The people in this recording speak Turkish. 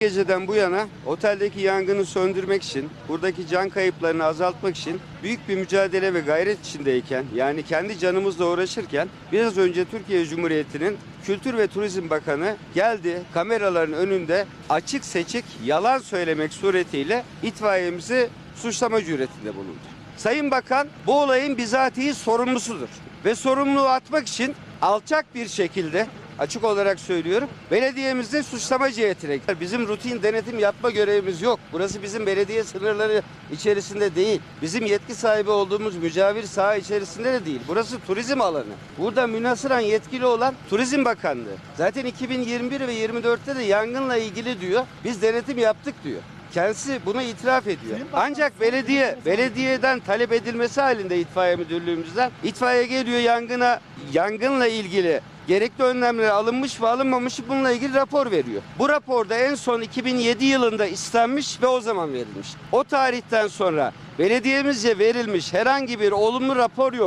Geceden bu yana oteldeki yangını söndürmek için, buradaki can kayıplarını azaltmak için büyük bir mücadele ve gayret içindeyken, yani kendi canımızla uğraşırken biraz önce Türkiye Cumhuriyeti'nin Kültür ve Turizm Bakanı geldi kameraların önünde açık seçik yalan söylemek suretiyle itfaiyemizi suçlama cüretinde bulundu. Sayın Bakan bu olayın bizatihi sorumlusudur ve sorumluluğu atmak için alçak bir şekilde açık olarak söylüyorum. Belediyemizde suçlama cihetine. Bizim rutin denetim yapma görevimiz yok. Burası bizim belediye sınırları içerisinde değil. Bizim yetki sahibi olduğumuz mücavir saha içerisinde de değil. Burası turizm alanı. Burada münasıran yetkili olan Turizm Bakanlığı. Zaten 2021 ve 24'te de yangınla ilgili diyor. Biz denetim yaptık diyor. Kendisi bunu itiraf ediyor. Ancak belediye belediyeden talep edilmesi halinde itfaiye müdürlüğümüzden itfaiye geliyor yangına yangınla ilgili gerekli önlemler alınmış ve alınmamış bununla ilgili rapor veriyor. Bu raporda en son 2007 yılında istenmiş ve o zaman verilmiş. O tarihten sonra belediyemizce verilmiş herhangi bir olumlu rapor yok.